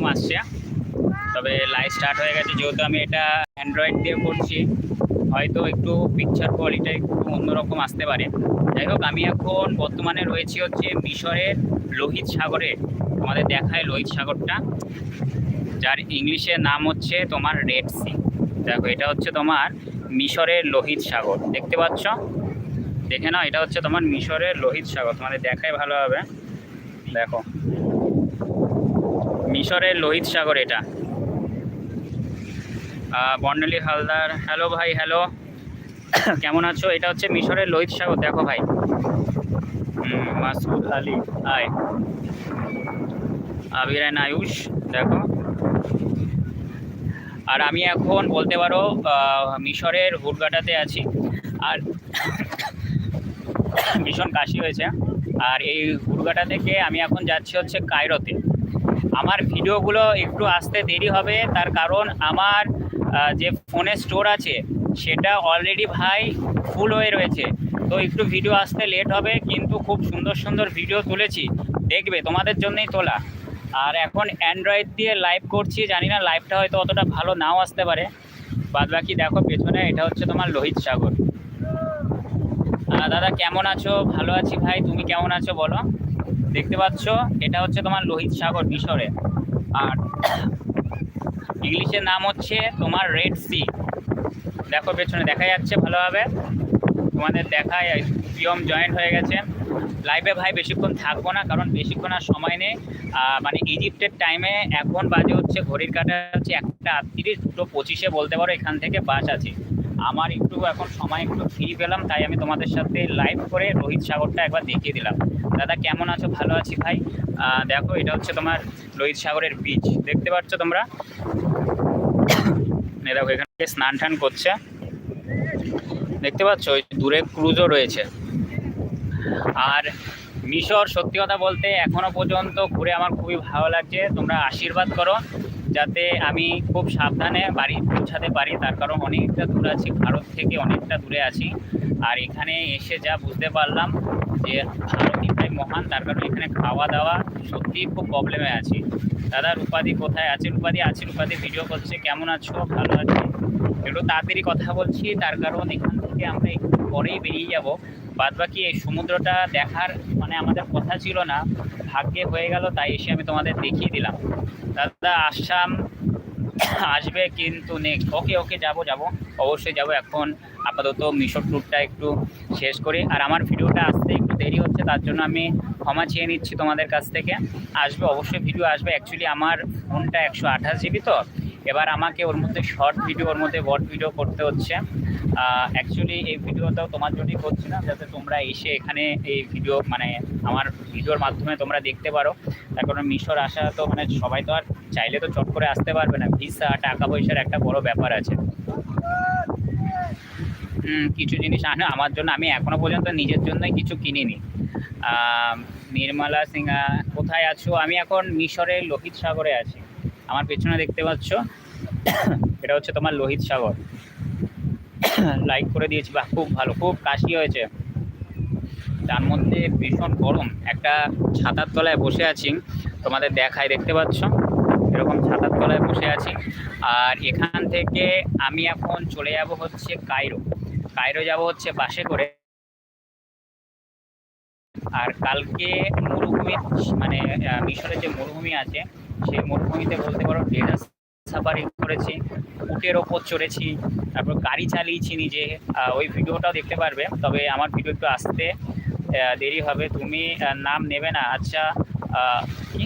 অন্যরকম আসছে। তবে লাইভ স্টার্ট হয়ে গেছে, যেহেতু আমি এটা অ্যান্ড্রয়েড দিয়ে করছি, হয়তো একটু পিকচার কোয়ালিটি একটু অন্যরকম আসতে পারে। যাই হোক, আমি এখন বর্তমানে রয়েছি হচ্ছে মিশরের লোহিত সাগরে। আমাদের দেখায় লোহিত সাগরটা, যার ইংলিশে নাম হচ্ছে তোমার রেড সি দেখো, এটা হচ্ছে তোমার মিশরের লোহিত সাগর। দেখতে পাচ্ছ? দেখে নাও, এটা হচ্ছে তোমার মিশরের লোহিত সাগর। তোমাদের দেখায় ভালোভাবে দেখো। মিশরের লোহিত সাগর এটা। বর্ণালী হালদার, হ্যালো ভাই, হ্যালো। কেমন আছো? এটা হচ্ছে মিশরের লোহিত সাগর, দেখো ভাই। মাসুদ আলী, আয়। আবিরান আয়ুষ, দেখো। আর আমি এখন বলতে পারো মিশরের হুড়গাটাতে আছি। আর ভীষণ কাশি হয়েছে। আর এই হুড়গাটা থেকে আমি এখন যাচ্ছি হচ্ছে কায়রোতে। আমার ভিডিওগুলো একটু আসতে দেরি হবে, তার কারণ আমার যে ফোনে স্টোর আছে, সেটা অলরেডি ভাই ফুল হয়ে রয়েছে। তো একটু ভিডিও আসতে লেট হবে, কিন্তু খুব সুন্দর সুন্দর ভিডিও তুলেছি। দেখবে, তোমাদের জন্যই তোলা। আর এখন অ্যান্ড্রয়েড দিয়ে লাইভ করছি, জানি না লাইভটা হয়তো অতটা ভালো নাও আসতে পারে। বাদ বাকি দেখো, পেছনে এটা হচ্ছে তোমার লোহিত সাগর। দাদা কেমন আছো? ভালো আছি ভাই, তুমি কেমন আছো বলো? দেখতে পাচ্ছ, এটা হচ্ছে তোমার লোহিত সাগর মিশরে। আর ইংলিশের নাম হচ্ছে তোমার রেড সি দেখো, পেছনে দেখা যাচ্ছে ভালোভাবে। তোমাদের দেখায় পিয়ম জয়েন্ট হয়ে গেছে। লাইভে ভাই বেশিক্ষণ থাকব না, কারণ বেশিক্ষণ আর সময় নেই। মানে ইজিপ্টের টাইমে এখন বাজে হচ্ছে, ঘড়ির কাটা হচ্ছে একটা আটত্রিশ দুটো পঁচিশে বলতে পারো, এখান থেকে বাস আছে। আমার একটু এখন সময় একটু ফ্রি পেলাম, তাই আমি তোমাদের সাথে লাইভ করে রোহিত সাগরটা একবার দেখিয়ে দিলাম। দাদা, কেমন আছো? ভালো আছি ভাই। দেখো, এটা হচ্ছে তোমার রোহিত সাগরের বীচ দেখতে পাচ্ছ তোমরা? দেখো, এখানে স্নান টান করছে। দেখতে পাচ্ছ? ওই দূরে ক্রুজও রয়েছে। আর মিশর, সত্যি কথা বলতে, এখনও পর্যন্ত ঘুরে আমার খুবই ভালো লাগছে। তোমরা আশীর্বাদ করো। যাতে আমি খুব সাবধানে বাড়ি পৌঁছাতে পারি, তার কারণ অনেকটা দূর আছি, ভারত থেকে অনেকটা দূরে আছি। আর এখানে এসে যা বুঝতে পারলাম যে ভারতই ভাই মহান, তার কারণ এখানে খাওয়া দাওয়া সত্যিই খুব প্রবলেমে আছি। দাদা, রূপাদি কোথায়? আছে রূপাদি? আছে রূপাদি ভিডিও করছে। কেমন আছো? ভালো আছি। একটু তাড়াতাড়ি কথা বলছি, তার কারণ এখান থেকে আমরা একটু পরেই বেরিয়ে যাব। বাদ বাকি এই সমুদ্রটা দেখার মানে আমাদের কথা ছিল না। ভাগ্যে হয়ে গেল, তাই এসে আমি তোমাদের দেখিয়ে দিলাম। দাদা আসাম আসবে কিন্তু নেক্সট ওকে ওকে যাব যাব। অবশ্যই যাব এখন। আপাতত মিশর ট্যুরটা একটু শেষ করি। আর আমার ভিডিওটা আসতে একটু দেরি হচ্ছে, তার জন্য আমি ক্ষমা চেয়ে নিচ্ছি তোমাদের কাছ থেকে। আসবে, অবশ্যই ভিডিও আসবে। অ্যাকচুয়ালি আমার ফোনটা একশো আঠাশ জিবি তো। এবার আমাকে ওর মধ্যে শর্ট ভিডিও ওর মধ্যে বট ভিডিও করতে হচ্ছে। অ্যাকচুয়ালি এই ভিডিওটাও তোমার জন্যই করছি না, যাতে তোমরা এসে এখানে এই ভিডিও মানে আমার ভিডিওর মাধ্যমে তোমরা দেখতে পারো। তার কারণ মিশর আসা তো মানে সবাই তো আর চাইলে তো চট করে আসতে পারবে না। ভিসা টাকা পয়সার একটা বড় ব্যাপার আছে। কিছু জিনিস আনে, আমার জন্য আমি এখনও পর্যন্ত নিজের জন্যই কিছু কিনিনি। নির্মলা সিংহা, কোথায় আছো? আমি এখন মিশরের লোহিত সাগরে আছি। আমার পেছনে দেখতে পাচ্ছ, এটা হচ্ছে তোমার লোহিত সাগর। লাইক করে দিয়েছি, বাহ, খুব ভালো, খুব কাশি হয়েছে। তার মধ্যে ভীষণ গরম, একটা ছাতার তলায় বসে আছি, তোমাদের দেখায় দেখতে পাচ্ছ, এরকম ছাতার তলায় বসে আছি। আর এখান থেকে আমি এখন চলে যাব হচ্ছে কায়রো কায়রো যাব হচ্ছে বাসে করে। আর কালকে মরুভূমি মানে মিশরের যে মরুভূমি আছে, সেই মরুভূমিতে বলতে পারো ডেজার্ট সাফারি করেছি, উটের ওপর চড়েছি, তারপর গাড়ি চালিয়েছি নিজে। ওই ভিডিওটাও দেখতে পারবে, তবে আমার ভিডিও একটু আসতে দেরি হবে। তুমি নাম নেবে না। আচ্ছা কি?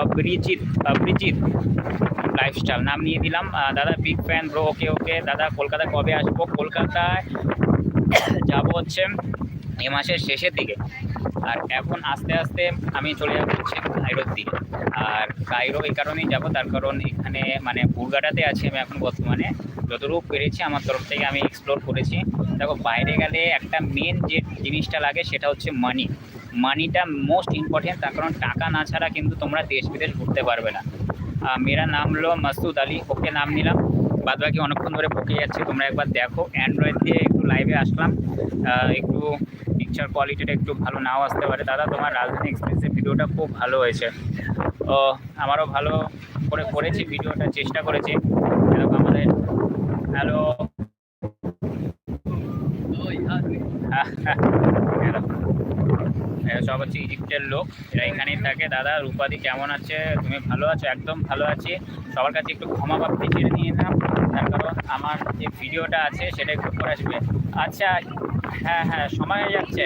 অভিজিৎ অভিজিৎ লাইফস্টাইল নাম নিয়ে দিলাম। দাদা big fan bro okay okay দাদা, কলকাতা কবে আসব? কলকাতায় যাব হচ্ছে এ মাসের শেষের দিকে। আর এখন আস্তে আস্তে আমি চলে যাব হচ্ছে কায়রোর দিকে আর কায়রো এই কারণেই যাব, তার কারণ এখানে মানে বুরগাটাতে আছি আমি এখন বর্তমানে। যতটুকু পেরেছি আমার তরফ থেকে আমি এক্সপ্লোর করেছি। দেখো, বাইরে গেলে একটা মেন যে জিনিসটা লাগে সেটা হচ্ছে মানি মানিটা মোস্ট ইম্পর্টেন্ট তার কারণ টাকা না ছাড়া কিন্তু তোমরা দেশ বিদেশ ঘুরতে পারবে না। মেরা নাম হলো মাসুদ আলী, ওকে নাম নিলাম। বাদ বাকি অনেকক্ষণ ধরে বকে যাচ্ছে, তোমরা একবার দেখো। অ্যান্ড্রয়েড দিয়ে একটু লাইভে আসলাম। একটু পিকচার কোয়ালিটিটা একটু ভালো নাও আসতে পারে। দাদা, তোমার রাজধানী এক্সপ্রেসের ভিডিওটা খুব ভালো হয়েছে। ও, আমারও ভালো করে করেছি ভিডিওটা চেষ্টা করেছি। এরকম আমাদের হ্যালো সব হচ্ছে ইজিপ্টের লোক, এরা এখানেই থাকে। দাদা, রূপাদি কেমন আছে? তুমি ভালো আছো? একদম ভালো আছি। সবার কাছে একটু ক্ষমা প্রাপ্তি ছেড়ে নিয়ে নাও। তার কারণ আমার যে ভিডিওটা আছে সেটা একটু পরে আসবে। আচ্ছা হ্যাঁ হ্যাঁ সময় হয়ে যাচ্ছে।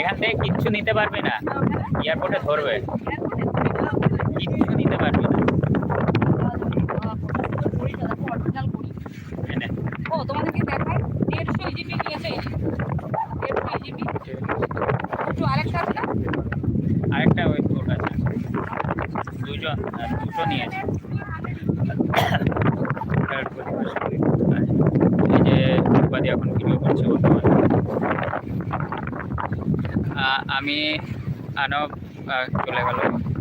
এখান থেকে কিচ্ছু নিতে পারবে না। এয়ারপোর্টে ধরবে। কিচ্ছু নিতে পারবে না। তোমাদেরকে দেখাই দেড়শো ইজিপি নিয়েছে দেড়শো ইজিপি একটু আরেকটা আছে না আরেকটা ওই তোর কাছে দুজন আর এখন ভিডিও করছে আমি আনব চলে গেল।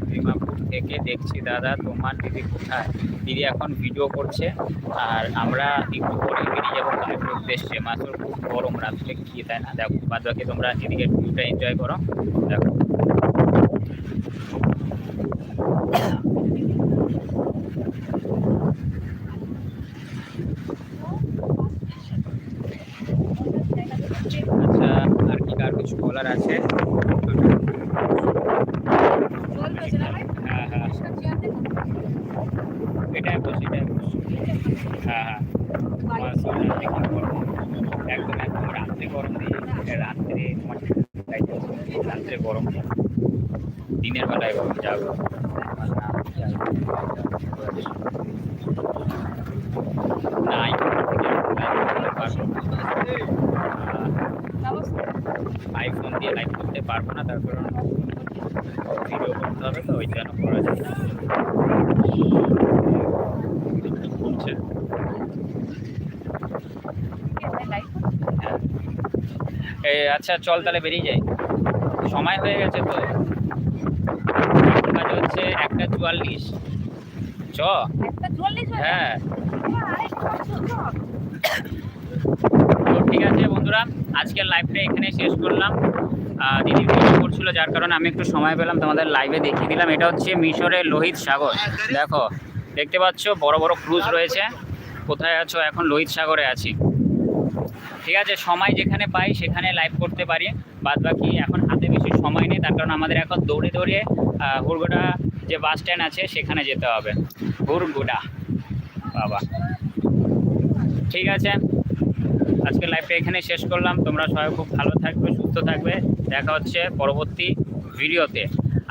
ডিমাপুর থেকে দেখছি, দাদা, তোমার দিদি কোথায়? দিদি এখন ভিডিও করছে, আর আমরা একটু পরে বেরিয়ে যাব। কালের উদ্দেশ্যে মাত্র খুব গরম রাত্রে, কি তাই না? দেখো বাদ বাকি তোমরা এদিকে ভিউটা এনজয় করো। দেখো আচ্ছা আর কি কার কিছু বলার আছে? হ্যাঁ হ্যাঁ। এটাই বস এটাই হ্যাঁ হ্যাঁ। তোমার শরীর রাত্রে গরম একদম একদম রাত্রে গরম দিয়ে, রাত্রে রাত্রে গরম। দিনের বেলায় যাবে। না আইফোন দিয়ে লাইভ করতে পারব না তার কারণ ভিডিও করতে হবে তো ওই জন্য করা যায়। এই আচ্ছা চল তাহলে বেরিয়ে যাই। সময় হয়ে গেছে তো। একটা চুয়াল্লিশ। চ। একটা হ্যাঁ তো ঠিক আছে বন্ধুরা আজকের লাইভটা এখানে শেষ করলাম। দিদি ভিডিও করছিল যার কারণে আমি একটু সময় পেলাম তোমাদের লাইভে দেখিয়ে দিলাম। এটা হচ্ছে মিশরের লোহিত সাগর। দেখো দেখতে পাচ্ছ বড় বড় ক্রুজ রয়েছে। কোথায় আছো? এখন লোহিত সাগরে আছি। ঠিক আছে সময় যেখানে পাই সেখানে লাইভ করতে পারি। বাদ বাকি এখন হাতে বেশি সময় নেই তার কারণ আমাদের এখন দৌড়ে দৌড়ে আহ, হুড়গোড়া যে বাস স্ট্যান্ড আছে, সেখানে যেতে হবে। হুড়গুড়া বাবা। ঠিক আছে। আজকে লাইভটা এখানে শেষ করলাম। তোমরা সবাই খুব ভালো থাকবে, সুস্থ থাকবে। দেখা হচ্ছে পরবর্তী ভিডিওতে।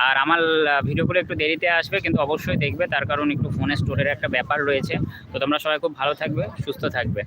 আর আমার ভিডিওগুলো একটু দেরিতে আসবে, কিন্তু অবশ্যই দেখবে। তার কারণ একটু ফোনে স্টোরের একটা ব্যাপার রয়েছে। তো তোমরা সবাই খুব ভালো থাকবে, সুস্থ থাকবে।